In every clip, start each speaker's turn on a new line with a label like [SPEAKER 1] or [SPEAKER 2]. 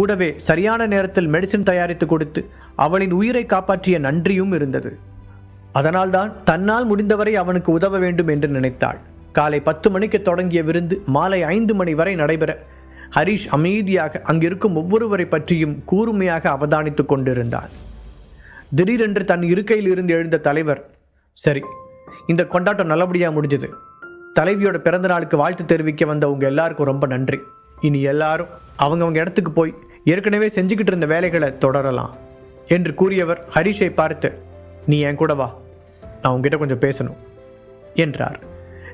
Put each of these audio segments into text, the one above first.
[SPEAKER 1] கூடவே சரியான நேரத்தில் மெடிசின் தயாரித்து கொடுத்து அவளின் உயிரை காப்பாற்றிய நன்றியும் இருந்தது. அதனால்தான் தன்னால் முடிந்தவரை அவனுக்கு உதவ வேண்டும் என்று நினைத்தாள். காலை பத்து மணிக்கு தொடங்கிய விருந்து மாலை ஐந்து மணி வரை நடைபெற ஹரிஷ் அமைதியாக அங்கிருக்கும் ஒவ்வொருவரை பற்றியும் கூர்மையாக அவதானித்துக் கொண்டிருந்தான். திடீரென்று தன் இருக்கையில் இருந்து எழுந்த தலைவர் சரி இந்த கொண்டாட்டம் நல்லபடியாக முடிஞ்சது. தலைவியோட பிறந்த நாளுக்கு வாழ்த்து தெரிவிக்க வந்த உங்கள் எல்லாருக்கும் ரொம்ப நன்றி. இனி எல்லாரும் அவங்கவங்க இடத்துக்கு போய் ஏற்கனவே செஞ்சுக்கிட்டு இருந்த வேலைகளை தொடரலாம் என்று கூறியவர் ஹரிஷை பார்த்து நீ என் கூட வா. நான் உங்ககிட்ட கொஞ்சம் பேசணும் என்றார்.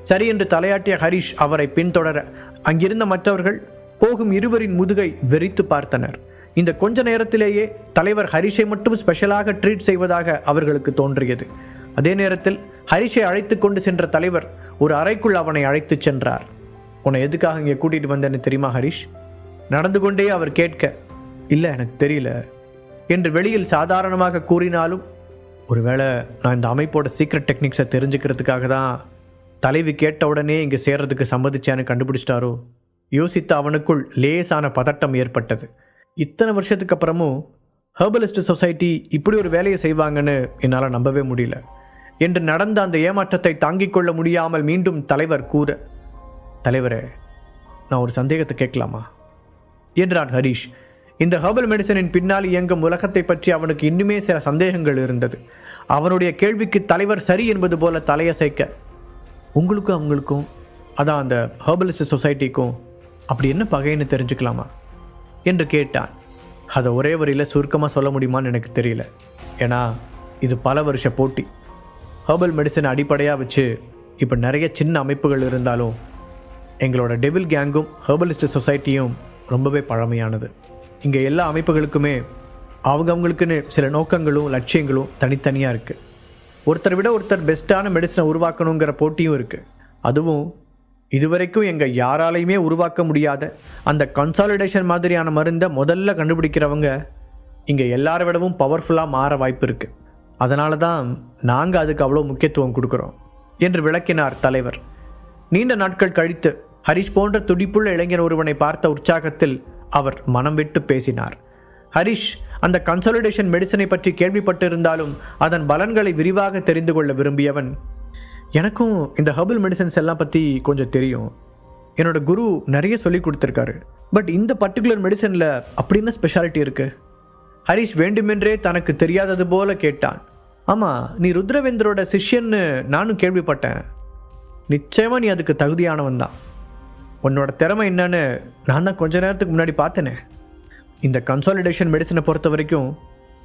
[SPEAKER 1] சரி என்று தலையாட்டிய ஹரிஷ் அவரை பின்தொடர அங்கிருந்த மற்றவர்கள் போகும் இருவரின் முதுகை வெறித்து பார்த்தனர். இந்த கொஞ்ச நேரத்திலேயே தலைவர் ஹரிஷை மட்டும் ஸ்பெஷலாக ட்ரீட் செய்வதாக அவர்களுக்கு தோன்றியது. அதே நேரத்தில் ஹரிஷை அழைத்து கொண்டு சென்ற தலைவர் ஒரு அறைக்குள் அவனை அழைத்துச் சென்றார். உன்னை எதுக்காக இங்கே கூட்டிட்டு வந்தேன்னு தெரியுமா ஹரிஷ்? நடந்து கொண்டே அவர் கேட்க இல்லை எனக்கு தெரியல. என்று வெளியில் சாதாரணமாக கூறினாலும் ஒருவேளை நான் இந்த அமைப்போட சீக்ரெட் டெக்னிக்ஸை தெரிஞ்சுக்கிறதுக்காக தான் தலைவி கேட்ட உடனே இங்கே சேர்றதுக்கு சம்மதிச்சேன்னு கண்டுபிடிச்சிட்டாரோ? யோசித்த அவனுக்குள் லேசான பதட்டம் ஏற்பட்டது. இத்தனை வருஷத்துக்கு அப்புறமும் ஹெர்பலிஸ்ட் சொசைட்டி இப்படி ஒரு வேலையை செய்வாங்கன்னு என்னால் நம்பவே முடியல. என்று நடந்த அந்த ஏமாற்றத்தை தாங்கிக் கொள்ள முடியாமல் மீண்டும் தலைவர் கூற தலைவரே நான் ஒரு சந்தேகத்தை கேட்கலாமா? என்றான் ஹரிஷ். இந்த ஹெர்பல் மெடிசனின் பின்னால் இயங்கும் உலகத்தை பற்றி அவனுக்கு இன்னுமே சில சந்தேகங்கள் இருந்தது. அவனுடைய கேள்விக்கு தலைவர் சரி என்பது போல தலையசைக்க உங்களுக்கும் அவங்களுக்கும் அதான் அந்த ஹர்பலிஸ்ட் சொசைட்டிக்கும் அப்படி என்ன பகைன்னு தெரிஞ்சுக்கலாமா? என்று கேட்டான். அதை ஒரே வரியில் சுருக்கமாக சொல்ல முடியுமான்னு எனக்கு தெரியல. ஏன்னா இது பல வருஷ போட்டி. ஹர்பல் மெடிசன் அடிப்படையாக வச்சு இப்போ நிறைய சின்ன அமைப்புகள் இருந்தாலும் எங்களோட டெவில் கேங்கும் ஹர்பலிஸ்ட் சொசைட்டியும் ரொம்பவே பழமையானது. இங்கே எல்லா அமைப்புகளுக்குமே அவங்கவுங்களுக்குன்னு சில நோக்கங்களும் லட்சியங்களும் தனித்தனியாக இருக்குது ஒருத்தரை விட ஒருத்தர் பெஸ்ட்டான மெடிசனை உருவாக்கணுங்கிற போட்டியும் இருக்குது அதுவும் இதுவரைக்கும் எங்கள் யாராலையுமே உருவாக்க முடியாத அந்த கன்சாலிடேஷன் மாதிரியான மருந்தை முதல்ல கண்டுபிடிக்கிறவங்க இங்கே எல்லாரை விடவும் பவர்ஃபுல்லாக மாற வாய்ப்பு இருக்குது அதனால தான் நாங்கள் அதுக்கு அவ்வளோ முக்கியத்துவம் கொடுக்குறோம் என்று விளக்கினார் தலைவர். நீண்ட நாட்கள் கழித்து ஹரிஷ் போன்ற துடிப்புள்ள இளைஞர் ஒருவனை பார்த்த உற்சாகத்தில் அவர் மனம் விட்டு பேசினார். ஹரிஷ் அந்த கன்சோலிடேஷன் மெடிசனை பற்றி கேள்விப்பட்டிருந்தாலும் அதன் பலன்களை விரிவாக தெரிந்து கொள்ள விரும்பியவன். எனக்கும் இந்த ஹர்பல் மெடிசன்ஸ் எல்லாம் பற்றி கொஞ்சம் தெரியும். என்னோட குரு நிறைய சொல்லி கொடுத்துருக்காரு. பட் இந்த பர்டிகுலர் மெடிசனில் அப்படி என்ன ஸ்பெஷாலிட்டி இருக்குது ஹரிஷ் வேண்டுமென்றே தனக்கு தெரியாதது போல கேட்டான். ஆமாம் நீ ருத்ரவேந்தரோட சிஷ்யன்னு நானும் கேள்விப்பட்டேன். நிச்சயமாக நீ அதுக்கு தகுதியானவன் தான் உன்னோட திறமை என்னன்னு நான் தான் கொஞ்ச நேரத்துக்கு முன்னாடி பார்த்தேனே. இந்த கன்சாலிடேஷன் மெடிசனை பொறுத்த வரைக்கும்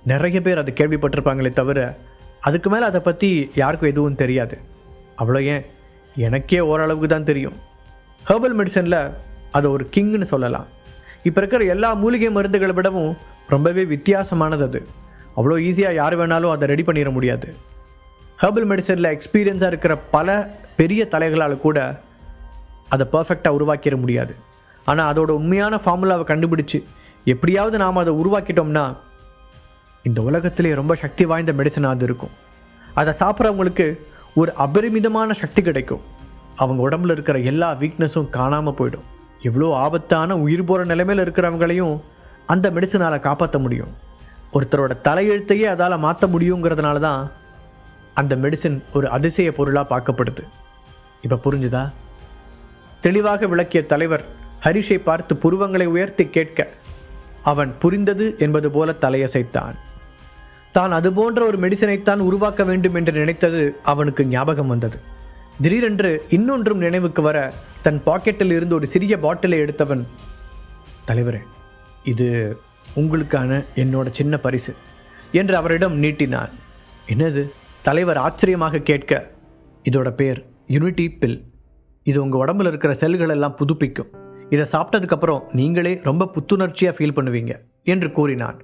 [SPEAKER 1] நிறைய பேர் அதை கேள்விப்பட்டிருப்பாங்களே தவிர அதுக்கு மேலே அதை பற்றி யாருக்கும் எதுவும் தெரியாது. அவ்வளோ ஏன்? எனக்கே ஓரளவுக்கு தான் தெரியும். ஹெர்பல் மெடிசனில் அது ஒரு கிங்னு சொல்லலாம். இப்போ இருக்கிற எல்லா மூலிகை மருந்துகளை விடவும் ரொம்பவே வித்தியாசமானது அது. அவ்வளோ ஈஸியாக யார் வேணாலும் அதை ரெடி பண்ணிட முடியாது. ஹெர்பல் மெடிசனில் எக்ஸ்பீரியன்ஸாக இருக்கிற பல பெரிய தலைகளால் கூட அதை பர்ஃபெக்டாக உருவாக்கிட முடியாது. ஆனால் அதோட உண்மையான ஃபார்முலாவை கண்டுபிடிச்சு எப்படியாவது நாம் அதை உருவாக்கிட்டோம்னா இந்த உலகத்திலே ரொம்ப சக்தி வாய்ந்த மெடிசன் அது இருக்கும். அதை சாப்பிட்றவங்களுக்கு ஒரு அபரிமிதமான சக்தி கிடைக்கும். அவங்க உடம்புல இருக்கிற எல்லா வீக்னஸும் காணாமல் போயிடும். எவ்வளோ ஆபத்தான உயிர் போகிற நிலைமையில் இருக்கிறவங்களையும் அந்த மெடிசனால் காப்பாற்ற முடியும். ஒருத்தரோட தலையெழுத்தையே அதால் மாற்ற முடியுங்கிறதுனால தான் அந்த மெடிசின் ஒரு அதிசய பொருளாக பார்க்கப்படுது. இப்போ புரிஞ்சுதா? தெளிவாக விளக்கிய தலைவர் ஹரிஷை பார்த்து புருவங்களை உயர்த்தி கேட்க அவன் புரிந்தது என்பது போல தலையசைத்தான். தான் அதுபோன்ற ஒரு மெடிசனைத்தான் உருவாக்க வேண்டும் என்று நினைத்தது அவனுக்கு ஞாபகம் வந்தது. திடீரென்று இன்னொன்றும் நினைவுக்கு வர தன் பாக்கெட்டில் இருந்து ஒரு சிறிய பாட்டிலை எடுத்தவன் தலைவரே இது உங்களுக்கான என்னோட சின்ன பரிசு என்று அவரிடம் நீட்டினான். என்னது? தலைவர் ஆச்சரியமாக கேட்க இதோட பேர் யூனிட்டி பில் இது உங்கள் உடம்புல இருக்கிற செல்கள் எல்லாம் புதுப்பிக்கும். இதை சாப்பிட்டதுக்கப்புறம் நீங்களே ரொம்ப புத்துணர்ச்சியாக ஃபீல் பண்ணுவீங்க என்று கூறினான்.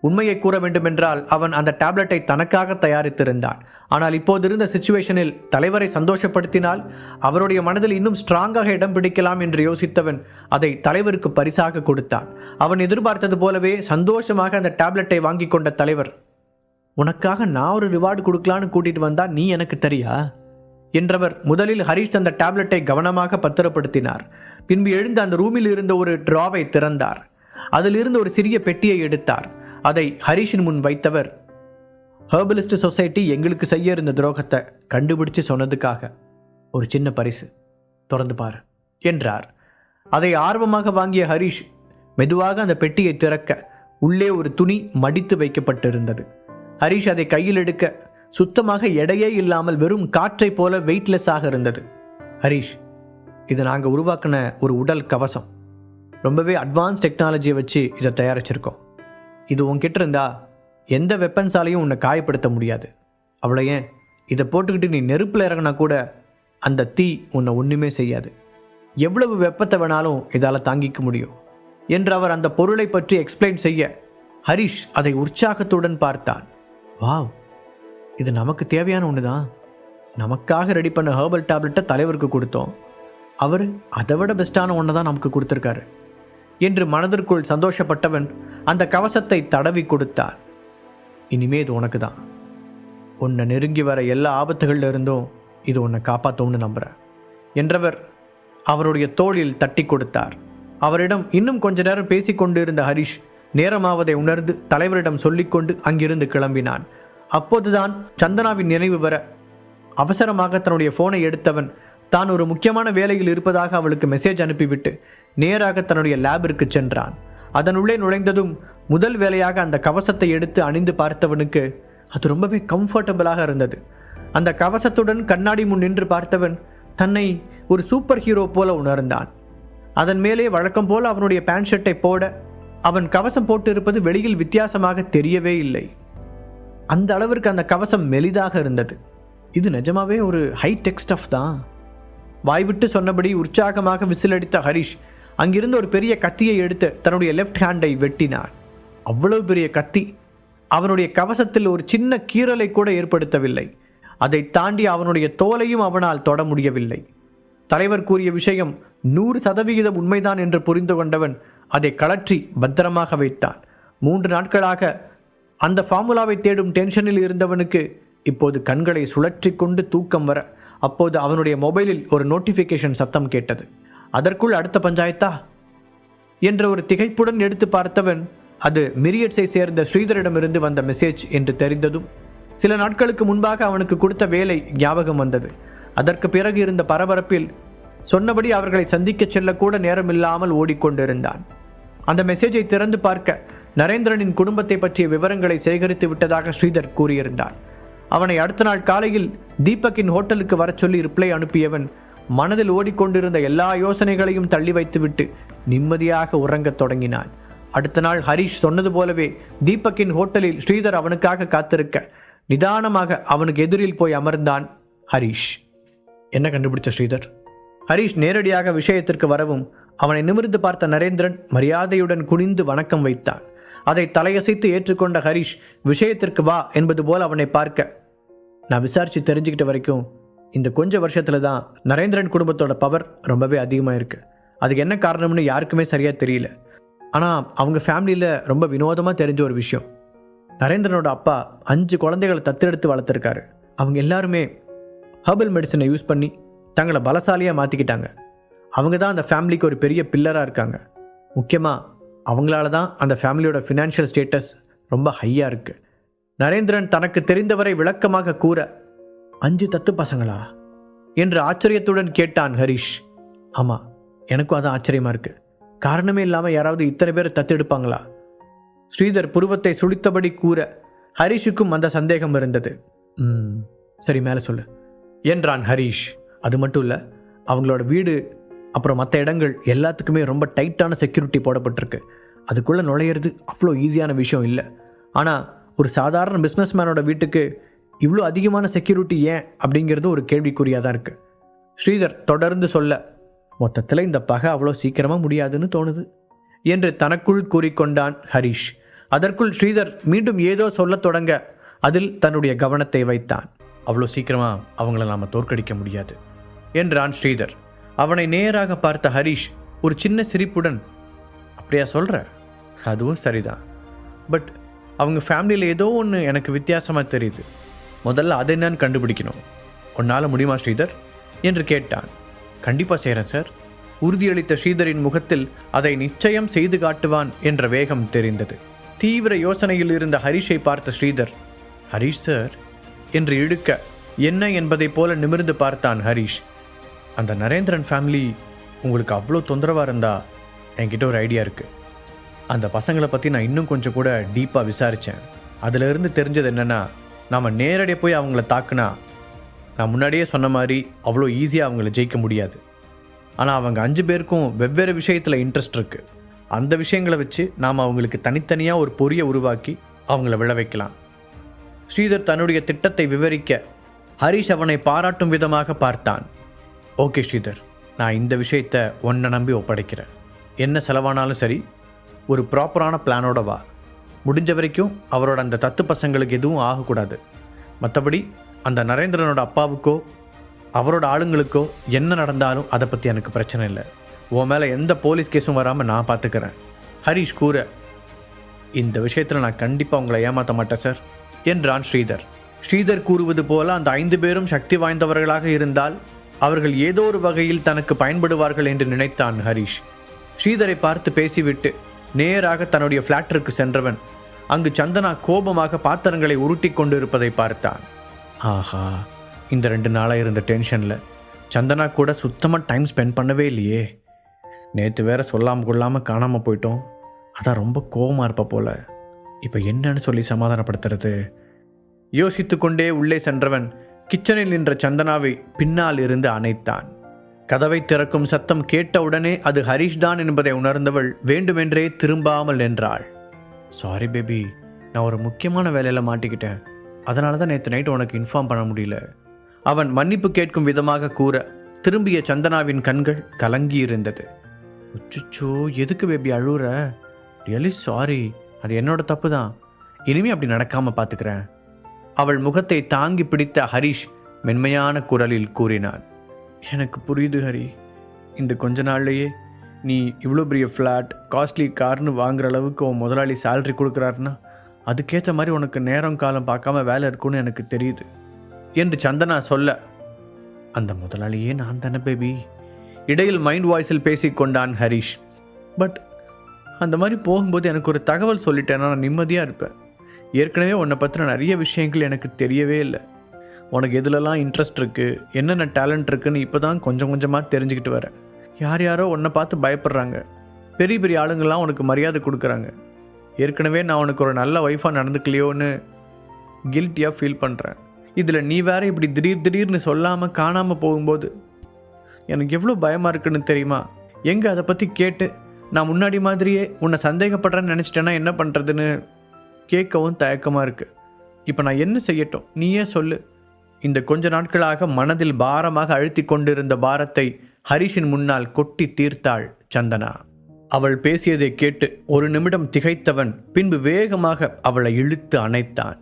[SPEAKER 1] உண்மையை கூற வேண்டுமென்றால் அவன் அந்த டேப்லெட்டை தனக்காக தயாரித்திருந்தான். ஆனால் இப்போது இருந்த சுச்சுவேஷனில் தலைவரை சந்தோஷப்படுத்தினால் அவருடைய மனதில் இன்னும் ஸ்ட்ராங்காக இடம் பிடிக்கலாம் என்று யோசித்தவன் அதை தலைவருக்கு பரிசாக கொடுத்தான். அவன் எதிர்பார்த்தது போலவே சந்தோஷமாக அந்த டேப்லெட்டை வாங்கி கொண்ட தலைவர் உனக்காக நான் ஒரு ரிவார்டு கொடுக்கலான்னு கூட்டிகிட்டு வந்தால் நீ எனக்கு தெரியா? என்றவர் முதலில் ஹரிஷ் அந்த டேப்லெட்டை கவனமாக பத்திரப்படுத்தினார். பின்பு எழுந்து அந்த ரூமில் இருந்த ஒரு டிராவை திறந்தார். அதிலிருந்து ஒரு சிறிய பெட்டியை எடுத்தார். அதை ஹரீஷின் முன் வைத்தவர் ஹேர்பலிஸ்ட் சொசைட்டி எங்களுக்கு செய்ய இருந்த துரோகத்தை கண்டுபிடிச்சு சொன்னதுக்காக ஒரு சின்ன பரிசு. திறந்து பாரு என்றார். அதை ஆர்வமாக வாங்கிய ஹரிஷ் மெதுவாக அந்த பெட்டியை திறக்க உள்ளே ஒரு துணி மடித்து வைக்கப்பட்டிருந்தது. ஹரிஷ் அதை கையில் எடுக்க சுத்தமாக எடையே இல்லாமல் வெறும் காற்றைப் போல வெயிட்லெஸ்ஸாக இருந்தது. ஹரிஷ் இது நாங்கள் உருவாக்கின ஒரு உடல் கவசம். ரொம்பவே அட்வான்ஸ் டெக்னாலஜியை வச்சு இதை தயாரிச்சிருக்கோம். இது உன்கிட்ட இருந்தா எந்த வெப்பன்ஸாலையும் உன்னை காயப்படுத்த முடியாது. அவ்வளோ ஏன்? இதை போட்டுக்கிட்டு நீ நெருப்பில் இறங்கினா கூட அந்த தீ உன்னை ஒன்றுமே செய்யாது. எவ்வளவு வெப்பத்தை வேணாலும் இதால் தாங்கிக்க முடியும். என்று அவர் அந்த பொருளை பற்றி எக்ஸ்பிளைன் செய்ய ஹரிஷ் அதை உற்சாகத்துடன் பார்த்தான். வாவ்! இது நமக்கு தேவையான ஒன்று தான் நமக்காக ரெடி பண்ண ஹெர்பல் டேப்லெட்டை தலைவருக்கு கொடுத்தோம். அவர் அதை விட பெஸ்ட்டான ஒன்று தான் நமக்கு கொடுத்துருக்காரு. என்று மனதிற்குள் சந்தோஷப்பட்டவன் அந்த கவசத்தை தடவி கொடுத்தார். இனிமே இது உனக்கு தான் உன்னை நெருங்கி வர எல்லா ஆபத்துகளில் இருந்தும் இது உன்னை காப்பாற்றும்னு நம்புகிறேன் என்றவர் அவருடைய தோளில் தட்டி கொடுத்தார். அவரிடம் இன்னும் கொஞ்ச நேரம் பேசிக் கொண்டிருந்த ஹரிஷ் நேரமாவதை உணர்ந்து தலைவரிடம் சொல்லிக்கொண்டு அங்கிருந்து கிளம்பினான். அப்போதுதான் சந்தனாவின் நினைவு வர அவசரமாக தன்னுடைய போனை எடுத்தவன் தான் ஒரு முக்கியமான வேலையில் இருப்பதாக அவளுக்கு மெசேஜ் அனுப்பிவிட்டு நேராக தன்னுடைய லேபிற்கு சென்றான். அதனுள்ளே நுழைந்ததும் முதல் வேலையாக அந்த கவசத்தை எடுத்து அணிந்து பார்த்தவனுக்கு அது ரொம்பவே கம்ஃபர்டபுளாக இருந்தது. அந்த கவசத்துடன் கண்ணாடி முன் நின்று பார்த்தவன் தன்னை ஒரு சூப்பர் ஹீரோ போல உணர்ந்தான். அதன் மேலே வழக்கம் போல் அவனுடைய பேண்ட் ஷர்ட்டை போட அவன் கவசம் போட்டிருப்பது வெளியில் வித்தியாசமாக தெரியவே இல்லை. அந்த அளவிற்கு அந்த கவசம் மெலிதாக இருந்தது. இது நிஜமாவே ஒரு ஹை டெக்ஸ்டஃப் தான். வாய்விட்டு சொன்னபடி உற்சாகமாக விசிலடித்த ஹரிஷ் அங்கிருந்து ஒரு பெரிய கத்தியை எடுத்து தன்னுடைய லெஃப்ட் ஹேண்டை வெட்டினார். அவ்வளவு பெரிய கத்தி அவனுடைய கவசத்தில் ஒரு சின்ன கீறலை கூட ஏற்படுத்தவில்லை. அதை தாண்டி அவனுடைய தோலையும் அவனால் தொட முடியவில்லை. தலைவர் கூறிய விஷயம் நூறு சதவிகிதம் உண்மைதான் என்று புரிந்து கொண்டவன் அதை கழற்றி பத்திரமாக வைத்தான். மூன்று நாட்களாக அந்த ஃபார்முலாவை தேடும் டென்ஷனில் இருந்தவனுக்கு இப்போது கண்களை சுழற்றி கொண்டு தூக்கம் வர அப்போது அவனுடைய மொபைலில் ஒரு நோட்டிஃபிகேஷன் சத்தம் கேட்டது. அதற்குள் அடுத்த பஞ்சாயத்தா? என்ற ஒரு திகைப்புடன் எடுத்து பார்த்தவன் அது மிரியட்ஸை சேர்ந்த ஸ்ரீதரிடமிருந்து வந்த மெசேஜ் என்று தெரிந்ததும் சில நாட்களுக்கு முன்பாக அவனுக்கு கொடுத்த வேலை ஞாபகம் வந்தது. அதற்கு பிறகு இருந்த பரபரப்பில் சொன்னபடி அவர்களை சந்திக்கச் செல்லக்கூட நேரமில்லாமல் ஓடிக்கொண்டிருந்தான். அந்த மெசேஜை திறந்து பார்க்க நரேந்திரனின் குடும்பத்தை பற்றிய விவரங்களை சேகரித்து விட்டதாக ஸ்ரீதர் கூறியிருந்தான் அவனை அடுத்த நாள் காலையில் தீபக்கின் ஹோட்டலுக்கு வரச் சொல்லி ரிப்ளை அனுப்பியவன் மனதில் ஓடிக்கொண்டிருந்த எல்லா யோசனைகளையும் தள்ளி வைத்துவிட்டு நிம்மதியாக உறங்கத் தொடங்கினான். அடுத்த நாள் ஹரிஷ் சொன்னது போலவே தீபக்கின் ஹோட்டலில் ஸ்ரீதர் அவனுக்காக காத்திருக்க நிதானமாக அவனுக்கு எதிரில் போய் அமர்ந்தான் ஹரிஷ். என்ன கண்டுபிடிச்ச ஸ்ரீதர்? ஹரிஷ் நேரடியாக விஷயத்திற்கு வரவும் அவனை நிமிர்ந்து பார்த்த நரேந்திரன் மரியாதையுடன் குனிந்து வணக்கம் வைத்தான். அதை தலையசைத்து ஏற்றுக்கொண்ட ஹரிஷ் விஷயத்திற்கு வா என்பது போல் அவனை பார்க்க. நான் விசாரித்து தெரிஞ்சுக்கிட்ட வரைக்கும் இந்த கொஞ்ச வருஷத்தில் தான் நரேந்திரன் குடும்பத்தோட பவர் ரொம்பவே அதிகமாக இருக்குது அதுக்கு என்ன காரணம்னு யாருக்குமே சரியாக தெரியல. ஆனால் அவங்க ஃபேமிலியில் ரொம்ப வினோதமாக தெரிஞ்ச ஒரு விஷயம். நரேந்திரனோட அப்பா அஞ்சு குழந்தைகளை தத்தெடுத்து வளர்த்துருக்காரு. அவங்க எல்லாருமே ஹர்பல் மெடிசனை யூஸ் பண்ணி தங்களை பலசாலியாக மாற்றிக்கிட்டாங்க அவங்க தான் அந்த ஃபேமிலிக்கு ஒரு பெரிய பில்லராக இருக்காங்க. முக்கியமாக அவங்களால தான் அந்த ஃபேமிலியோட ஃபினான்ஷியல் ஸ்டேட்டஸ் ரொம்ப ஹையாக இருக்குது நரேந்திரன் தனக்கு தெரிந்தவரை விளக்கமாக கூற அஞ்சு தத்து பசங்களா? என்று ஆச்சரியத்துடன் கேட்டான் ஹரிஷ். ஆமாம் எனக்கும் அதான் ஆச்சரியமாக இருக்குது காரணமே இல்லாமல் யாராவது இத்தனை பேர் தத்தெடுப்பாங்களா ஸ்ரீதர் புருவத்தை சுழித்தபடி கூற ஹரிஷுக்கும் அந்த சந்தேகம் இருந்தது. "ம், சரி மேலே சொல்லு என்றான் ஹரிஷ். அது மட்டும் இல்லை அவங்களோட வீடு அப்புறம் மற்ற இடங்கள் எல்லாத்துக்குமே ரொம்ப டைட்டான செக்யூரிட்டி போடப்பட்டிருக்கு. அதுக்குள்ளே நுழையிறது அவ்வளோ ஈஸியான விஷயம் இல்லை. ஆனால் ஒரு சாதாரண பிஸ்னஸ்மேனோட வீட்டுக்கு இவ்வளோ அதிகமான செக்யூரிட்டி ஏன் அப்படிங்கிறது ஒரு கேள்விக்குறியாக தான் இருக்குது ஸ்ரீதர் தொடர்ந்து சொல்ல மொத்தத்தில் இந்த பகை அவ்வளோ சீக்கிரமாக முடியாதுன்னு தோணுது என்று தனக்குள் கூறிக்கொண்டான் ஹரிஷ். அதற்குள் ஸ்ரீதர் மீண்டும் ஏதோ சொல்லத் தொடங்க அதில் தன்னுடைய கவனத்தை வைத்தான். அவ்வளோ சீக்கிரமாக அவங்கள நாம் தோற்கடிக்க முடியாது என்றான் ஸ்ரீதர். அவனை நேராக பார்த்த ஹரிஷ் ஒரு சின்ன சிரிப்புடன் அப்படியா சொல்கிற அதுவும் சரிதான். பட் அவங்க ஃபேமிலியில் ஏதோ ஒன்று எனக்கு வித்தியாசமாக தெரியுது. முதல்ல அதை என்னன்னு கண்டுபிடிக்கணும். உன்னால் முடியுமா ஸ்ரீதர்? என்று கேட்டான். கண்டிப்பாக செய்கிறேன் சார். உறுதியளித்த ஸ்ரீதரின் முகத்தில் அதை நிச்சயம் செய்து காட்டுவான் என்ற வேகம் தெரிந்தது. தீவிர யோசனையில் இருந்த ஹரிஷை பார்த்த ஸ்ரீதர் ஹரிஷ் சார்? என்று இழுக்க என்ன என்பதைப் போல நிமிர்ந்து பார்த்தான் ஹரிஷ். அந்த நரேந்திரன் ஃபேமிலி உங்களுக்கு அவ்வளோ தொந்தரவாக இருந்தா என்கிட்ட ஒரு ஐடியா இருக்குது அந்த பசங்களை பற்றி நான் இன்னும் கொஞ்சம் கூட டீப்பாக விசாரித்தேன் அதிலிருந்து தெரிஞ்சது என்னென்னா நாம் நேரடியாக போய் அவங்கள தாக்குனா நான் முன்னாடியே சொன்ன மாதிரி அவ்வளோ ஈஸியாக அவங்கள ஜெயிக்க முடியாது. ஆனால் அவங்க அஞ்சு பேருக்கும் வெவ்வேறு விஷயத்தில் இன்ட்ரெஸ்ட் இருக்குது அந்த விஷயங்களை வச்சு நாம் அவங்களுக்கு தனித்தனியாக ஒரு பொறியை உருவாக்கி அவங்கள விழ வைக்கலாம். ஸ்ரீதர் தன்னுடைய திட்டத்தை விவரிக்க ஹரிஷ் அவனை பாராட்டும் விதமாக பார்த்தான். ஓகே ஸ்ரீதர் நான் இந்த விஷயத்தை ஒன்றை நம்பி ஒப்படைக்கிறேன். என்ன செலவானாலும் சரி ஒரு ப்ராப்பரான பிளானோட வா. முடிஞ்ச வரைக்கும் அவரோட அந்த தத்து பசங்களுக்கு எதுவும் ஆகக்கூடாது. மற்றபடி அந்த நரேந்திரனோட அப்பாவுக்கோ அவரோட ஆளுங்களுக்கோ என்ன நடந்தாலும் அதை பற்றி எனக்கு பிரச்சனை இல்லை. உன் மேலே எந்த போலீஸ் கேஸும் வராமல் நான் பார்த்துக்கிறேன் ஹரிஷ் கூற இந்த விஷயத்தில் நான் கண்டிப்பாக உங்களை ஏமாற்ற மாட்டேன் சார் என்றான் ஸ்ரீதர். ஸ்ரீதர் கூறுவது போல அந்த ஐந்து பேரும் சக்தி வாய்ந்தவர்களாக இருந்தால் அவர்கள் ஏதோ ஒரு வகையில் தனக்கு பயன்படுவார்கள் என்று நினைத்தான் ஹரிஷ். ஸ்ரீதரை பார்த்து பேசிவிட்டு நேராக தன்னுடைய ஃப்ளாட்டிற்கு சென்றவன் அங்கு சந்தனா கோபமாக பாத்திரங்களை உருட்டி கொண்டிருப்பதை பார்த்தான். ஆஹா இந்த ரெண்டு நாளாக இருந்த டென்ஷனில் சந்தனா கூட சுத்தமாக டைம் ஸ்பெண்ட் பண்ணவே இல்லையே. நேற்று வேற சொல்லாமல் கொள்ளாமல் காணாமல் போயிட்டோம். அதான் ரொம்ப கோபமாக இருப்ப போல. இப்போ என்னன்னு சொல்லி சமாதானப்படுத்துறது? யோசித்து கொண்டே உள்ளே சென்றவன் கிச்சனில் நின்ற சந்தனாவை பின்னால் இருந்து அணைத்தான். கதவை திறக்கும் சத்தம் கேட்டவுடனே அது ஹரிஷ் தான் என்பதை உணர்ந்தவள் வேண்டுமென்றே திரும்பாமல் நின்றாள். சாரி பேபி நான் ஒரு முக்கியமான வேலையில் மாட்டிக்கிட்டேன். அதனால தான் நேற்று நைட் உனக்கு இன்ஃபார்ம் பண்ண முடியல. அவன் மன்னிப்பு கேட்கும் விதமாக கூற திரும்பிய சந்தனாவின் கண்கள் கலங்கி இருந்தது. உச்சுச்சோ எதுக்கு பேபி அழுகுற ரியலி சாரி அது என்னோட தப்பு தான் இனிமே அப்படி நடக்காமல் பார்த்துக்கிறேன் அவள் முகத்தை தாங்கி பிடித்த ஹரிஷ் மென்மையான குரலில் கூறினான் எனக்கு புரியுது ஹரி. இந்த கொஞ்ச நாள்லையே நீ இவ்வளோ பெரிய ஃப்ளாட் காஸ்ட்லி கார்னு வாங்குற அளவுக்கு உன் முதலாளி சேல்ரி கொடுக்குறாருன்னா அதுக்கேற்ற மாதிரி உனக்கு நேரம் காலம் பார்க்காம வேலை இருக்குன்னு எனக்கு தெரியுது என்று சந்தனா சொல்ல அந்த முதலாளியே நான் தானே பேபி இடையில் மைண்ட் வாய்ஸில் பேசிக்கொண்டான் ஹரிஷ் பட் அந்த மாதிரி போகும்போது எனக்கு ஒரு தகவல் சொல்லிட்டேன்னா நான் நிம்மதியாக இருப்பேன். ஏற்கனவே உன்னை பற்றின நிறைய விஷயங்கள் எனக்கு தெரியவே இல்லை. உனக்கு எதுலலாம் இன்ட்ரெஸ்ட் இருக்குது என்னென்ன டேலண்ட் இருக்குன்னு இப்போ தான் கொஞ்சம் கொஞ்சமாக தெரிஞ்சுக்கிட்டு வரேன் யார் யாரோ உன்னை பார்த்து பயப்படுறாங்க. பெரிய பெரிய ஆளுங்கள்லாம் உனக்கு மரியாதை கொடுக்குறாங்க. ஏற்கனவே நான் உனக்கு ஒரு நல்ல ஒய்ஃபாக நடந்துக்கலையோன்னு கில்ட்டியாக ஃபீல் பண்ணுறேன் இதில் நீ வேறு இப்படி திடீர் திடீர்னு சொல்லாமல் காணாமல் போகும்போது எனக்கு எவ்வளோ பயமாக இருக்குன்னு தெரியுமா? எங்கே அதை பற்றி கேட்டு நான் முன்னாடி மாதிரியே உன்னை சந்தேகப்படுறேன்னு நினச்சிட்டேன்னா என்ன பண்ணுறதுன்னு கேட்கவும் தயக்கமாக இருக்குது இப்போ நான் என்ன செய்யட்டும்? நீயே சொல்லு. இந்த கொஞ்ச நாட்களாக மனதில் பாரமாக அழுத்தி கொண்டிருந்த பாரத்தை ஹரிஷின் முன்னால் கொட்டி தீர்த்தாள் சந்தனா. அவள் பேசியதை கேட்டு ஒரு நிமிடம் திகைத்தவன் பின்பு வேகமாக அவளை இழுத்து அணைத்தான்.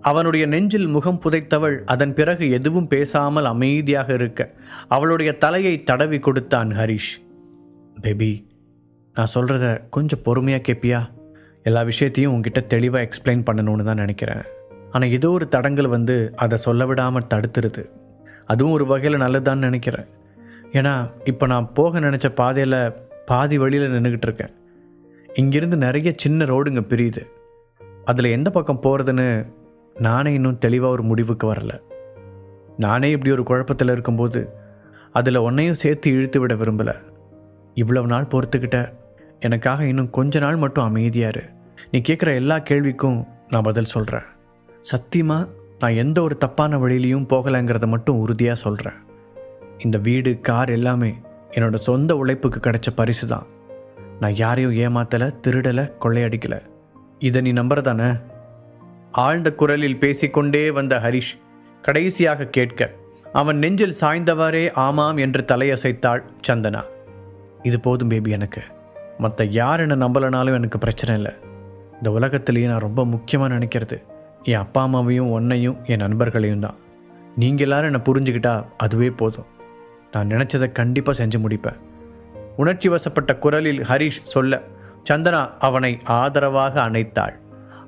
[SPEAKER 1] அவனுடைய நெஞ்சில் முகம் புதைத்தவள் அதன் பிறகு எதுவும் பேசாமல் அமைதியாக இருக்க அவளுடைய தலையை தடவி கொடுத்தான் ஹரிஷ். பேபி நான் சொல்கிறத கொஞ்சம் பொறுமையாக கேட்பியா எல்லா விஷயத்தையும் உங்ககிட்ட தெளிவாக எக்ஸ்பிளைன் பண்ணணும்னு தான் நினைக்கிறேன். ஆனால் ஏதோ ஒரு தடங்கள் வந்து அதை சொல்ல விடாமல் தடுத்துருது. அதுவும் ஒரு வகையில் நல்லதான்னு நினைக்கிறேன். ஏன்னா இப்போ நான் போக நினச்ச பாதையில் பாதி வழியில் நின்றுக்கிட்டு இருக்கேன். இங்கிருந்து நிறைய சின்ன ரோடுங்க பிரியுது. அதில் எந்த பக்கம் போகிறதுன்னு நானே இன்னும் தெளிவாக ஒரு முடிவுக்கு வரல. நானே இப்படி ஒரு குழப்பத்தில் இருக்கும்போது அதில் ஒன்றையும் சேர்த்து இழுத்து விட விரும்பலை. இவ்வளவு நாள் பொறுத்துக்கிட்ட. எனக்காக இன்னும் கொஞ்ச நாள் மட்டும் அமைதியா இரு. நீ கேட்குற எல்லா கேள்விக்கும் நான் பதில் சொல்கிறேன் சத்தியமாக நான் எந்த ஒரு தப்பான வழியிலையும் போகலைங்கிறத மட்டும் உறுதியாக சொல்கிறேன் இந்த வீடு கார் எல்லாமே என்னோடய சொந்த உழைப்புக்கு கிடைச்ச பரிசு தான். நான் யாரையும் ஏமாத்தலை திருடலை கொள்ளையடிக்கலை. இதை நீ நம்புறதானே? ஆழ்ந்த குரலில் பேசிக்கொண்டே வந்த ஹரிஷ் கடைசியாக கேட்க அவன் நெஞ்சில் சாய்ந்தவாறே ஆமாம் என்று தலையசைத்தாள் சந்தனா. இது போதும் பேபி எனக்கு. மற்ற யார் என்ன நம்பலைனாலும் எனக்கு பிரச்சனை இல்லை. இந்த உலகத்திலேயே நான் ரொம்ப முக்கியமாக நினைக்கிறது. என் அப்பா அம்மாவையும் உன்னையும் என் நண்பர்களையும் தான். நீங்கள் எல்லாரும் என்னை புரிஞ்சுக்கிட்டா அதுவே போதும். நான் நினச்சதை கண்டிப்பாக செஞ்சு முடிப்பேன். உணர்ச்சி வசப்பட்ட குரலில் ஹரிஷ் சொல்ல சந்தனா அவனை ஆதரவாக அணைத்தாள்.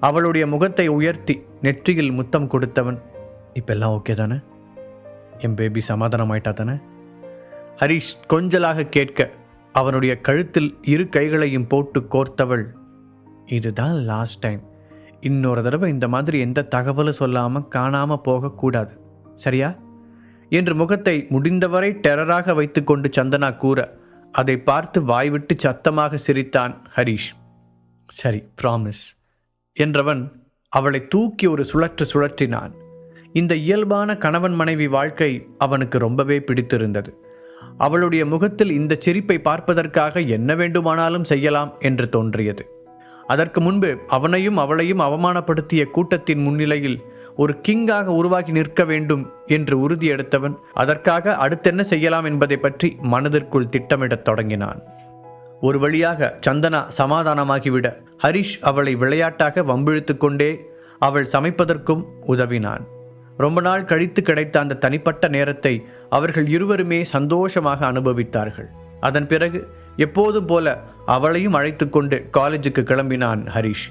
[SPEAKER 1] அவளுடைய முகத்தை உயர்த்தி நெற்றியில் முத்தம் கொடுத்தவன். இப்பெல்லாம் ஓகே தானே? என் பேபி சமாதானமாயிட்டா தானே? ஹரிஷ் கொஞ்சலாக கேட்க அவனுடைய கழுத்தில் இரு கைகளையும் போட்டு கோர்த்தவள் இதுதான் லாஸ்ட் டைம் இன்னொரு தடவை இந்த மாதிரி எந்த தகவலும் சொல்லாமல் காணாமல் போகக்கூடாது. சரியா? என்று முகத்தை முடிந்தவரை டெரராக வைத்துக்கொண்டு சந்தனா கூற அதை பார்த்து வாய்விட்டு சத்தமாக சிரித்தான் ஹரிஷ். சரி ப்ராமிஸ் என்றவன் அவளை தூக்கி ஒரு சுழற்று சுழற்றினான். இந்த இயல்பான கணவன் மனைவி வாழ்க்கை அவனுக்கு ரொம்பவே பிடித்திருந்தது. அவளுடைய முகத்தில் இந்த சிரிப்பை பார்ப்பதற்காக என்ன வேண்டுமானாலும் செய்யலாம் என்று தோன்றியது. அதற்கு முன்பு அவனையும் அவளையும் அவமானப்படுத்திய கூட்டத்தின் முன்னிலையில் ஒரு கிங்காக உருவாகி நிற்க வேண்டும் என்று உறுதியெடுத்தவன் அதற்காக அடுத்தென்ன செய்யலாம் என்பதை பற்றி மனதிற்குள் திட்டமிடத் தொடங்கினான். ஒரு வழியாக சந்தனா சமாதானமாகிவிட ஹரிஷ் அவளை விளையாட்டாக வம்பிழுத்து கொண்டே அவள் சமைப்பதற்கும் உதவினான். ரொம்ப நாள் கழித்து கிடைத்த அந்த தனிப்பட்ட நேரத்தை அவர்கள் இருவருமே சந்தோஷமாக அனுபவித்தார்கள். அதன் பிறகு எப்போதும் போல அவளையும் அழைத்து கொண்டு காலேஜுக்கு கிளம்பினான் ஹரிஷ்.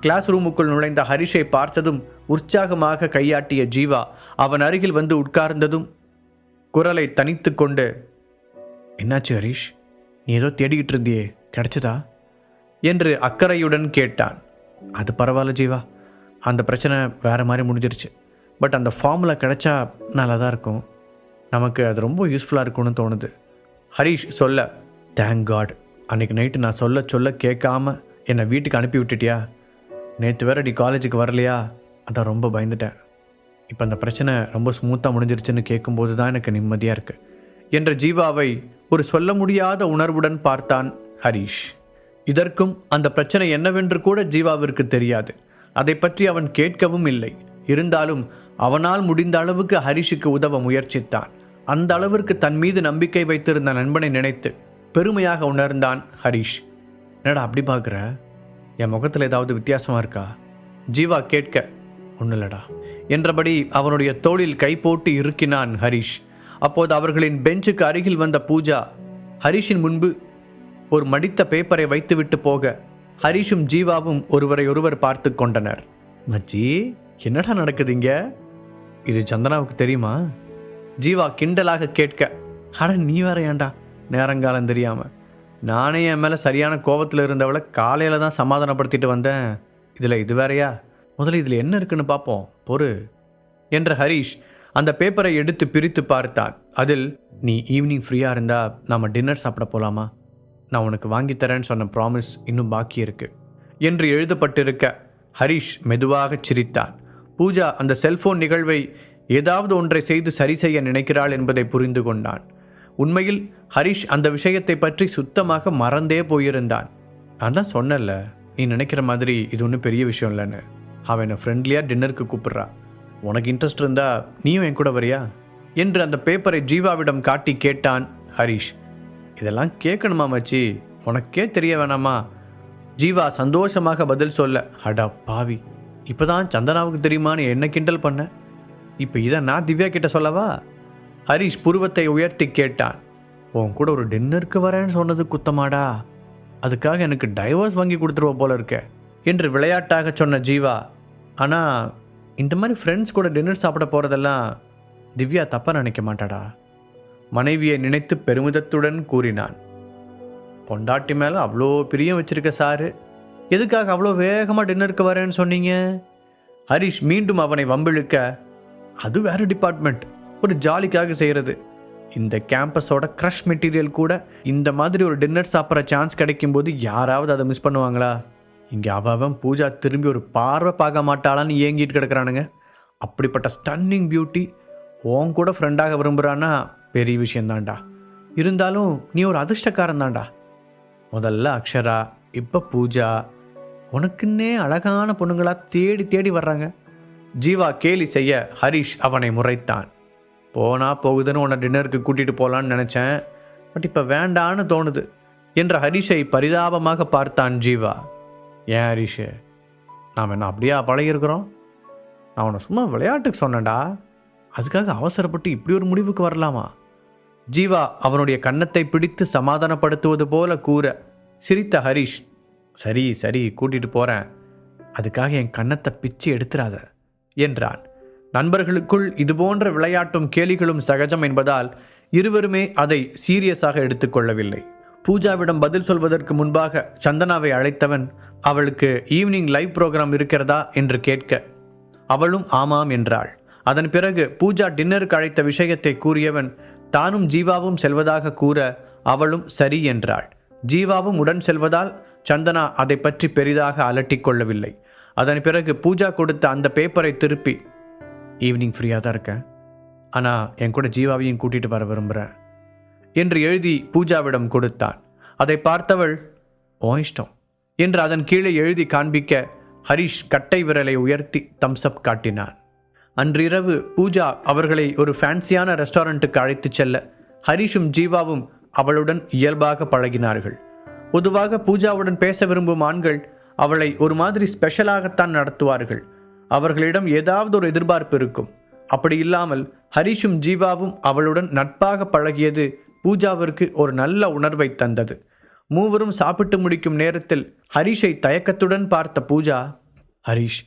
[SPEAKER 1] கிளாஸ் ரூமுக்குள் நுழைந்த ஹரிஷை பார்த்ததும் உற்சாகமாக கையாட்டிய ஜீவா அவன் அருகில் வந்து உட்கார்ந்ததும் குரலை தனித்து கொண்டு என்னாச்சு ஹரிஷ்? நீ ஏதோ தேடிக்கிட்டு இருந்தியே கிடைச்சதா? என்று அக்கறையுடன் கேட்டான். அது பரவாயில்ல ஜீவா அந்த பிரச்சனை வேற மாதிரி முடிஞ்சிருச்சு. பட் அந்த ஃபார்மில் கிடைச்சா நல்லா தான் இருக்கும். நமக்கு அது ரொம்ப யூஸ்ஃபுல்லாக இருக்கும்னு தோணுது. ஹரிஷ் சொல்ல தேங்க் காட் அன்றைக்கி நைட்டு நான் சொல்ல சொல்ல கேட்காம என்னை வீட்டுக்கு அனுப்பி விட்டுட்டியா? நேற்று வேற நீ காலேஜுக்கு வரலையா? அதான் ரொம்ப பயந்துட்டேன். இப்போ அந்த பிரச்சனை ரொம்ப ஸ்மூத்தாக முடிஞ்சிருச்சுன்னு கேட்கும்போது தான் எனக்கு நிம்மதியாக இருக்குது என்ற ஜீவாவை ஒரு சொல்ல முடியாத உணர்வுடன் பார்த்தான் ஹரிஷ். இதற்கும் அந்த பிரச்சனை என்னவென்று கூட ஜீவாவிற்கு தெரியாது. அதை பற்றி அவன் கேட்கவும் இல்லை. இருந்தாலும் அவனால் முடிந்த அளவுக்கு ஹரிஷுக்கு உதவ முயற்சித்தான். அந்த அளவிற்கு தன் மீது நம்பிக்கை வைத்திருந்த நண்பனை நினைத்து பெருமையாக உணர்ந்தான் ஹரிஷ். என்னடா அப்படி பார்க்குற? என் முகத்தில் ஏதாவது வித்தியாசமாக இருக்கா? ஜீவா கேட்க ஒன்றும் இல்லடா என்றபடி அவனுடைய தோளில் கை போட்டு இருக்கினான் ஹரிஷ். அப்போது அவர்களின் பெஞ்சுக்கு அருகில் வந்த பூஜா ஹரிஷின் முன்பு ஒரு மடித்த பேப்பரை வைத்துவிட்டு போக ஹரிஷும் ஜீவாவும் ஒருவரை ஒருவர் பார்த்து கொண்டனர். மச்சி என்னடா நடக்குது இங்க? இது சந்தனாவுக்கு தெரியுமா? ஜீவா கிண்டலாக கேட்க அட நீ வேற ஏன்டா நேரங்காலம் தெரியாமல் நானே என் மேலே சரியான கோபத்தில் இருந்தவளை காலையில் தான் சமாதானப்படுத்திட்டு வந்தேன். இதில் இது வேறையா? முதல்ல இதில் என்ன இருக்குன்னு பார்ப்போம் பொறு. என்ற ஹரிஷ் அந்த பேப்பரை எடுத்து பிரித்து பார்த்தான் அதில் நீ ஈவினிங் ஃப்ரீயாக இருந்தால் நம்ம டின்னர் சாப்பிட போகலாமா நான் உனக்கு வாங்கி தரேன்னு சொன்ன ப்ராமிஸ் இன்னும் பாக்கி இருக்கு. என்று எழுதப்பட்டிருக்க ஹரிஷ் மெதுவாகச் சிரித்தான் பூஜா அந்த செல்போன் நிகழ்வை ஏதாவது ஒன்றை செய்து சரி செய்ய நினைக்கிறாள் என்பதை புரிந்து கொண்டான். உண்மையில் ஹரிஷ் அந்த விஷயத்தை பற்றி சுத்தமாக மறந்தே போயிருந்தான். நான் தான் சொன்னேன்ல நீ நினைக்கிற மாதிரி இது ஒன்றும் பெரிய விஷயம் இல்லைன்னு. அவன் என்னை ஃப்ரெண்ட்லியாக டின்னருக்கு கூப்பிட்றா. உனக்கு இன்ட்ரெஸ்ட் இருந்தா நீயும் என் கூட வரியா? என்று அந்த பேப்பரை ஜீவாவிடம் காட்டி கேட்டான் ஹரிஷ். இதெல்லாம் கேட்கணுமா மச்சி? உனக்கே தெரிய வேணாமா? ஜீவா சந்தோஷமாக பதில் சொல்ல அடா பாவி இப்போதான் சந்தனாவுக்கு தெரியுமான்னு என்ன கிண்டல் பண்ண? இப்போ இதை நான் திவ்யா கிட்ட சொல்லவா? ஹரிஷ் புருவத்தை உயர்த்தி கேட்டான். உன் கூட ஒரு டின்னருக்கு வரேன்னு சொன்னது குத்தமாடா. அதுக்காக எனக்கு டைவர்ஸ் வாங்கி கொடுத்துருவ போல இருக்க என்று விளையாட்டாக சொன்ன ஜீவா. ஆனால் இந்த மாதிரி ஃப்ரெண்ட்ஸ் கூட டின்னர் சாப்பிட போகிறதெல்லாம் திவ்யா தப்பாக நினைக்க மாட்டாடா மனைவியை நினைத்து பெருமிதத்துடன் கூறினான். பொண்டாட்டி மேலே அவ்வளோ பிரியம் வச்சிருக்க சாரு எதுக்காக அவ்வளோ வேகமாக டின்னருக்கு வரேன்னு சொன்னீங்க? ஹரிஷ் மீண்டும் அவனை வம்பிழுக்க அது வேறு டிபார்ட்மெண்ட் ஒரு ஜாலிக்காக செய்கிறது இந்த கேம்பஸோட க்ரஷ் மெட்டீரியல் கூட இந்த மாதிரி ஒரு டின்னர் சாப்பிட்ற சான்ஸ் கிடைக்கும்போது யாராவது அதை மிஸ் பண்ணுவாங்களா? இங்கே அவன் பூஜா திரும்பி ஒரு பார்வை பார்க்க மாட்டாளான்னு ஏங்கிட்டு கிடக்குறானுங்க. அப்படிப்பட்ட ஸ்டன்னிங் பியூட்டி உன் கூட ஃப்ரெண்டாக விரும்புகிறான்னா பெரிய விஷயந்தாண்டா இருந்தாலும் நீ ஒரு அதிர்ஷ்டக்காரன் தான்டா. முதல்ல அக்ஷரா இப்போ பூஜா உனக்குன்னே அழகான பொண்ணுங்களாக தேடி தேடி வர்றாங்க. ஜீவா கேலி செய்ய ஹரிஷ் அவனை முறைத்தான். போனால் போகுதுன்னு உன்னை டின்னருக்கு கூட்டிகிட்டு போகலான்னு நினச்சேன். பட் இப்போ வேண்டான்னு தோணுது. என்ற ஹரிஷை பரிதாபமாக பார்த்தான் ஜீவா. ஏன் ஹரிஷே? நாம் என்ன அப்படியா பழகிருக்கிறோம் நான் உன்னை சும்மா விளையாட்டுக்கு சொன்னேன்டா. அதுக்காக அவசரப்பட்டு இப்படி ஒரு முடிவுக்கு வரலாமா? ஜீவா அவனுடைய கன்னத்தை பிடித்து சமாதானப்படுத்துவது போல கூற சிரித்த ஹரிஷ் சரி சரி கூட்டிகிட்டு போகிறேன் அதுக்காக என் கன்னத்தை பிச்சு எடுத்துடாத என்றான். நண்பர்களுக்குள் இதுபோன்ற விளையாட்டும் கேலிகளும் சகஜம் என்பதால் இருவருமே அதை சீரியஸாக எடுத்துக்கொள்ளவில்லை. பூஜாவிடம் பதில் சொல்வதற்கு முன்பாக சந்தனாவை அழைத்தவன் அவளுக்கு ஈவினிங் லைவ் ப்ரோக்ராம் இருக்கிறதா? என்று கேட்க அவளும் ஆமாம் என்றாள். அதன் பிறகு பூஜா டின்னருக்கு அழைத்த விஷயத்தை கூறியவன் தானும் ஜீவாவும் செல்வதாக கூற அவளும் சரி என்றாள். ஜீவாவும் உடன் செல்வதால் சந்தனா அதை பற்றி பெரிதாக அலட்டிக் கொள்ளவில்லை. அதன் பிறகு பூஜா கொடுத்த அந்த பேப்பரை திருப்பி ஈவினிங் ஃப்ரீயாக தான் இருக்கேன். ஆனால் என் கூட ஜீவாவையும் கூட்டிகிட்டு வர விரும்புகிறேன் என்று எழுதி பூஜாவிடம் கொடுத்தான். அதை பார்த்தவள் ஓ இஷ்டம். என்று அதன் கீழே எழுதி காண்பிக்க ஹரிஷ் கட்டை விரலை உயர்த்தி தம்ஸ்அப் காட்டினான். அன்றிரவு பூஜா அவர்களை ஒரு ஃபேன்சியான ரெஸ்டாரண்ட்டுக்கு அழைத்துச் செல்ல ஹரிஷும் ஜீவாவும் அவளுடன் இயல்பாக பழகினார்கள். பொதுவாக பூஜாவுடன் பேச விரும்பும் ஆண்கள் அவளை ஒரு மாதிரி ஸ்பெஷலாகத்தான் நடத்துவார்கள். அவர்களிடம் ஏதாவது ஒரு எதிர்பார்ப்பு இருக்கும். அப்படி இல்லாமல் ஹரிஷும் ஜீவாவும் அவளுடன் நட்பாக பழகியது பூஜாவிற்கு ஒரு நல்ல உணர்வை தந்தது. மூவரும் சாப்பிட்டு முடிக்கும் நேரத்தில் ஹரிஷை தயக்கத்துடன் பார்த்த பூஜா ஹரிஷ்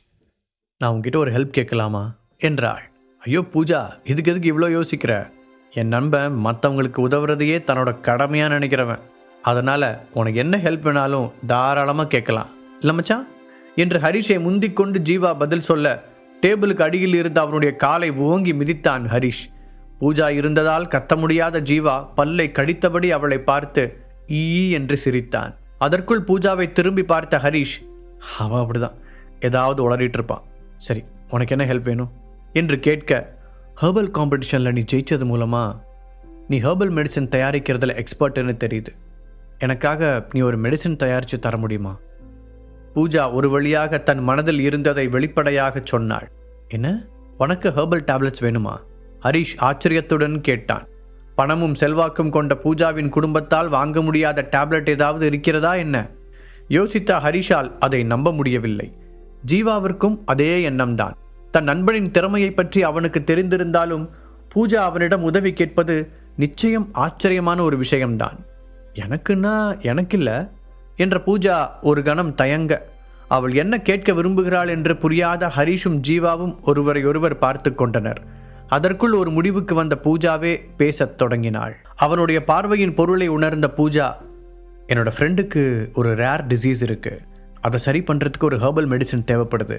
[SPEAKER 1] நான் உங்ககிட்ட ஒரு ஹெல்ப் கேட்கலாமா? என்றாள். ஐயோ பூஜா இதுக்கு எதுக்கு இவ்வளோ யோசிக்கிற? என் நண்பன் மற்றவங்களுக்கு உதவுறதையே தன்னோட கடமையாக நினைக்கிறவன். அதனால் உனக்கு என்ன ஹெல்ப் வேணாலும் தாராளமாக கேட்கலாம். இல்லை மச்சான்? என்று ஹரிஷை முந்திக் கொண்டு ஜீவா பதில் சொல்ல டேபிளுக்கு அடியில் இருந்த அவனுடைய காலை ஓங்கி மிதித்தான் ஹரிஷ். பூஜா இருந்ததால் கத்த முடியாத ஜீவா பல்லை கடித்தபடி அவளை பார்த்து ஈ என்று சிரித்தான். அதற்குள் பூஜாவை திரும்பி பார்த்த ஹரிஷ் அவன் அப்படிதான். ஏதாவது உளறிட்டு இருப்பான் சரி உனக்கு என்ன ஹெல்ப் வேணும்? என்று கேட்க ஹெர்பல் காம்படிஷனில் நீ ஜெயிச்சது மூலமா நீ ஹெர்பல் மெடிசன் தயாரிக்கிறதுல எக்ஸ்பர்ட்னு தெரியுது. எனக்காக நீ ஒரு மெடிசன் தயாரித்து தர முடியுமா? பூஜா ஒரு வழியாக தன் மனதில் இருந்ததை வெளிப்படையாக சொன்னாள். என்ன? உனக்கு ஹெர்பல் டேப்லெட்ஸ் வேணுமா? ஹரிஷ் ஆச்சரியத்துடன் கேட்டான். பணமும் செல்வாக்கும் கொண்ட பூஜாவின் குடும்பத்தால் வாங்க முடியாத டேப்லெட் ஏதாவது இருக்கிறதா என்ன? யோசித்த ஹரிஷால் அதை நம்ப முடியவில்லை. ஜீவாவிற்கும் அதே எண்ணம்தான். தன் நண்பனின் திறமையை பற்றி அவனுக்கு தெரிந்திருந்தாலும் பூஜா அவனிடம் உதவி கேட்பது நிச்சயம் ஆச்சரியமான ஒரு விஷயம்தான். எனக்குன்னா எனக்கில்லை. என்ற பூஜா ஒரு கணம் தயங்க. அவள் என்ன கேட்க விரும்புகிறாள் என்று புரியாத ஹரிஷும் ஜீவாவும் ஒருவரையொருவர் பார்த்து கொண்டனர். அதற்குள் ஒரு முடிவுக்கு வந்த பூஜாவே பேசத் தொடங்கினாள். அவனுடைய பார்வையின் பொருளை உணர்ந்த பூஜா என்னோட ஃப்ரெண்டுக்கு ஒரு ரேர் டிசீஸ் இருக்குது அதை சரி பண்ணுறதுக்கு ஒரு ஹெர்பல் மெடிசன் தேவைப்படுது.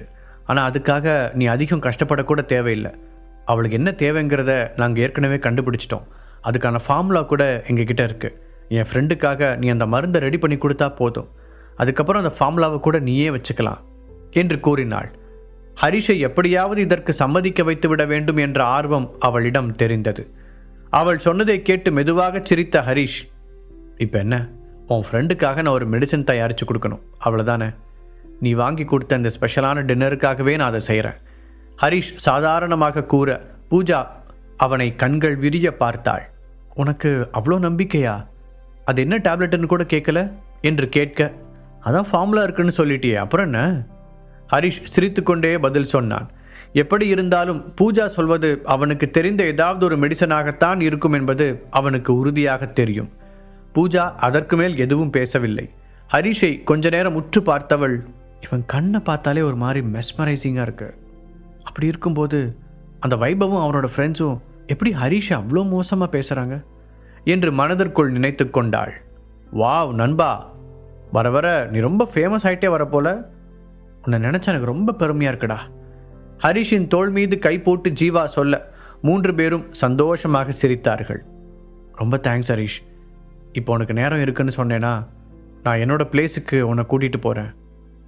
[SPEAKER 1] ஆனால் அதுக்காக நீ அதிகம் கஷ்டப்படக்கூட தேவையில்லை. அவளுக்கு என்ன தேவைங்கிறத நாங்கள் ஏற்கனவே கண்டுபிடிச்சிட்டோம். அதுக்கான ஃபார்முலா கூட எங்ககிட்ட இருக்குது என் ஃப்ரெண்டுக்காக நீ அந்த மருந்தை ரெடி பண்ணி கொடுத்தா போதும். அதுக்கப்புறம் அந்த ஃபார்முலாவை கூட நீயே வச்சுக்கலாம் என்று கூறினாள். ஹரிஷை எப்படியாவது இதற்கு சம்மதிக்க வைத்து விட வேண்டும் என்ற ஆர்வம் அவளிடம் தெரிந்தது. அவள் சொன்னதை கேட்டு மெதுவாக சிரித்த ஹரிஷ் இப்போ என்ன? உன் ஃப்ரெண்டுக்காக நான் ஒரு மெடிசன் தயாரித்து கொடுக்கணும். அவ்வளோதானே நீ வாங்கி கொடுத்த இந்த ஸ்பெஷலான டின்னருக்காகவே நான் அதை செய்கிறேன் ஹரிஷ் சாதாரணமாக கூற பூஜா அவனை கண்கள் விரிய பார்த்தாள். உனக்கு அவ்வளோ நம்பிக்கையா? அது என்ன டேப்லெட்டுன்னு கூட கேட்கல என்று கேட்க அதான் ஃபார்முலா இருக்குன்னு சொல்லிட்டியே அப்புறம் என்ன? ஹரிஷ் சிரித்துக்கொண்டே பதில் சொன்னான் எப்படி இருந்தாலும் பூஜா சொல்வது அவனுக்கு தெரிந்த ஏதாவது ஒரு மெடிசனாகத்தான் இருக்கும் என்பது அவனுக்கு உறுதியாக தெரியும். பூஜா அதற்கு மேல் எதுவும் பேசவில்லை. ஹரிஷை கொஞ்ச நேரம் உற்று பார்த்தவள் இவன் கண்ணை பார்த்தாலே ஒரு மாதிரி மெஸ்மரைசிங்காக இருக்கு. அப்படி இருக்கும்போது அந்த வைபவும் அவனோட ஃப்ரெண்ட்ஸும் எப்படி ஹரிஷை அவ்வளோ மோசமாக பேசுகிறாங்க என்று மனதிற்குள் நினைத்து கொண்டாள். வாவ் நண்பா வர வர நீ ரொம்ப ஃபேமஸ் ஆகிட்டே வரப்போல உன்னை நினச்சா எனக்கு ரொம்ப பெருமையாக இருக்குடா. ஹரிஷின் தோள் மீது கை போட்டு ஜீவா சொல்ல மூன்று பேரும் சந்தோஷமாக சிரித்தார்கள். ரொம்ப தேங்க்ஸ் ஹரிஷ். இப்போ உனக்கு நேரம் இருக்குன்னு சொன்னேனா நான் என்னோட பிளேஸுக்கு உன்னை கூட்டிகிட்டு போகிறேன்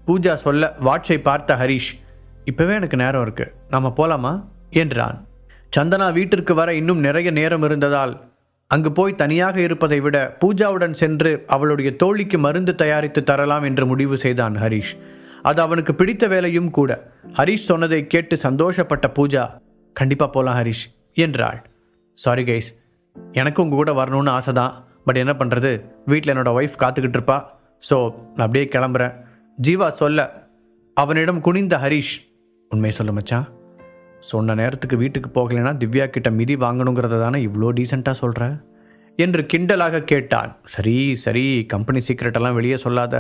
[SPEAKER 1] பூஜா சொல்ல வாட்சை பார்த்த ஹரிஷ் இப்போவே எனக்கு நேரம் இருக்குது நாம் போகலாமா என்றான். சந்தனா வீட்டிற்கு வர இன்னும் நிறைய நேரம் இருந்ததால் அங்கு போய் தனியாக இருப்பதை விட பூஜாவுடன் சென்று அவளுடைய தோழிக்கு மருந்து தயாரித்து தரலாம் என்று முடிவு செய்தான் ஹரிஷ். அது அவனுக்கு பிடித்த வேலையும் கூட. ஹரிஷ் சொன்னதை கேட்டு சந்தோஷப்பட்ட பூஜா கண்டிப்பாக போகலாம் ஹரிஷ் என்றாள். சாரி கைஸ் எனக்கு உங்கள் கூட வரணும்னு ஆசை தான் பட் என்ன பண்ணுறது வீட்டில் என்னோட ஒய்ஃப் காத்துக்கிட்டு இருப்பா. ஸோ நான் அப்படியே கிளம்புறேன். ஜீவா சொல்ல அவனிடம் குனிந்த ஹரிஷ். உண்மையை சொல்ல மச்சான். சொன்ன நேரத்துக்கு வீட்டுக்கு போகலைன்னா திவ்யா கிட்ட மிதி வாங்கணுங்கிறத தானே இவ்வளோ டீசெண்டாக சொல்கிற என்று கிண்டலாக கேட்டான். சரி சரி கம்பெனி சீக்ரெட்டெல்லாம் வெளியே சொல்லாத.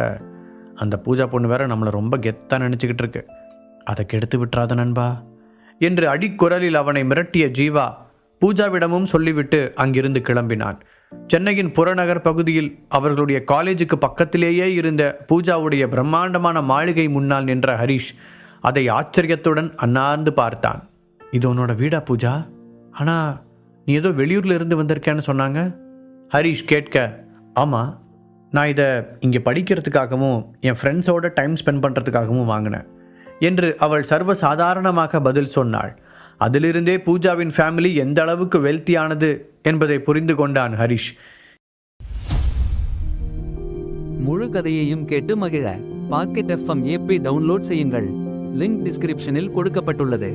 [SPEAKER 1] அந்த பூஜா பொண்ணு வேற நம்மளை ரொம்ப கெத்தாக நினச்சிக்கிட்டு இருக்கு. அதை கெடுத்து விட்டுறாத நண்பா என்று அடிக்குரலில் அவனை மிரட்டிய ஜீவா பூஜாவிடமும் சொல்லிவிட்டு அங்கிருந்து கிளம்பினான். சென்னையின் புறநகர் பகுதியில் அவர்களுடைய காலேஜுக்கு பக்கத்திலேயே இருந்த பூஜாவுடைய பிரம்மாண்டமான மாளிகை முன்னால் நின்ற ஹரிஷ் அதை ஆச்சரியத்துடன் அன்னார்ந்து பார்த்தான். இது உன்னோட வீடா பூஜா? ஆனால் நீ ஏதோ வெளியூரில் இருந்து வந்திருக்கேன்னு சொன்னாங்க. ஹரிஷ் கேட்க. ஆமாம் நான் இதை இங்கே படிக்கிறதுக்காகவும் என் ஃப்ரெண்ட்ஸோட டைம் ஸ்பெண்ட் பண்ணுறதுக்காகவும் வாங்கினேன் என்று அவள் சர்வ சாதாரணமாக பதில் சொன்னாள். அதிலிருந்தே பூஜாவின் ஃபேமிலி எந்த அளவுக்கு வெல்த்தியானது என்பதை புரிந்து கொண்டான் ஹரிஷ்.
[SPEAKER 2] முழு கதையையும் கேட்டு மகிழ. பாக்கெட் எஃப்எம் ஏபி டவுன்லோட் செய்யுங்கள். லிங்க் டிஸ்கிரிப்ஷனில் கொடுக்கப்பட்டுள்ளது.